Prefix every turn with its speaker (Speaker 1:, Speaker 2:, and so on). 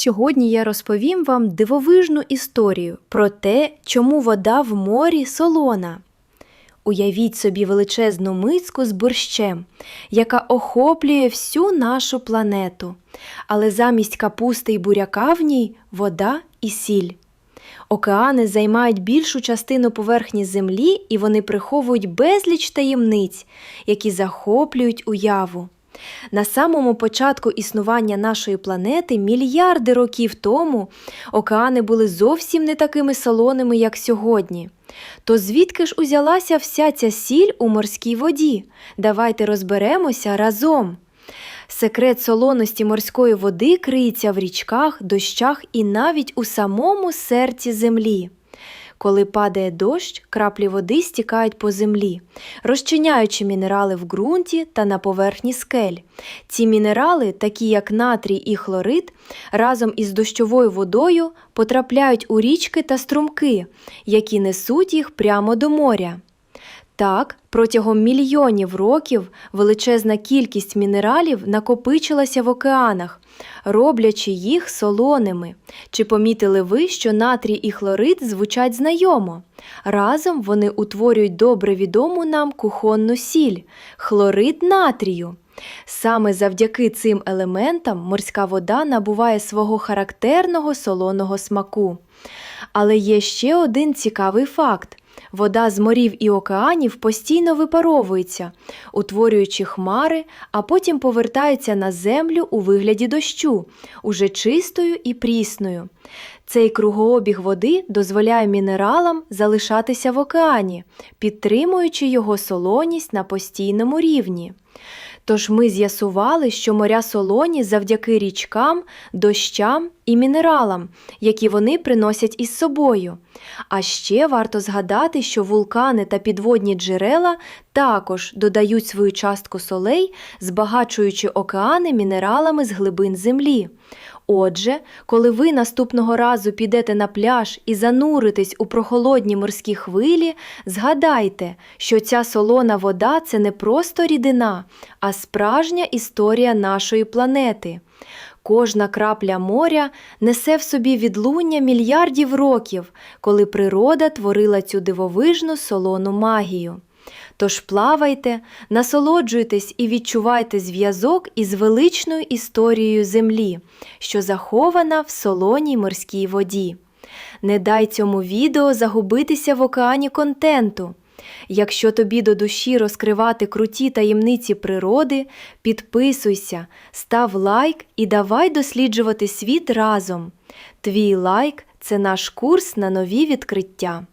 Speaker 1: Сьогодні я розповім вам дивовижну історію про те, чому вода в морі солона. Уявіть собі величезну миску з борщем, яка охоплює всю нашу планету, але замість капусти й буряка в ній вода і сіль. Океани займають більшу частину поверхні землі і вони приховують безліч таємниць, які захоплюють уяву. На самому початку існування нашої планети мільярди років тому океани були зовсім не такими солоними, як сьогодні. То звідки ж узялася вся ця сіль у морській воді? Давайте розберемося разом. Секрет солоності морської води криється в річках, дощах і навіть у самому серці землі. Коли падає дощ, краплі води стікають по землі, розчиняючи мінерали в ґрунті та на поверхні скель. Ці мінерали, такі як натрій і хлорид, разом із дощовою водою потрапляють у річки та струмки, які несуть їх прямо до моря. Так, протягом мільйонів років величезна кількість мінералів накопичилася в океанах, роблячи їх солоними. Чи помітили ви, що натрій і хлорид звучать знайомо? Разом вони утворюють добре відому нам кухонну сіль хлорид натрію. Саме завдяки цим елементам морська вода набуває свого характерного солоного смаку. Але є ще один цікавий факт. Вода з морів і океанів постійно випаровується, утворюючи хмари, а потім повертається на землю у вигляді дощу, уже чистою і прісною. Цей кругообіг води дозволяє мінералам залишатися в океані, підтримуючи його солоність на постійному рівні. Тож ми з'ясували, що моря солоні завдяки річкам, дощам і мінералам, які вони приносять із собою. А ще варто згадати, що вулкани та підводні джерела також додають свою частку солей, збагачуючи океани мінералами з глибин землі. Отже, коли ви наступного разу підете на пляж і зануритесь у прохолодні морські хвилі, згадайте, що ця солона вода це не просто рідина, а справжня історія нашої планети. Кожна крапля моря несе в собі відлуння мільярдів років, коли природа творила цю дивовижну солону магію. Тож плавайте, насолоджуйтесь і відчувайте зв'язок із величною історією Землі, що захована в солоній морській воді. Не дай цьому відео загубитися в океані контенту. Якщо тобі до душі розкривати круті таємниці природи, підписуйся, став лайк і давай досліджувати світ разом. Твій лайк це наш курс на нові відкриття.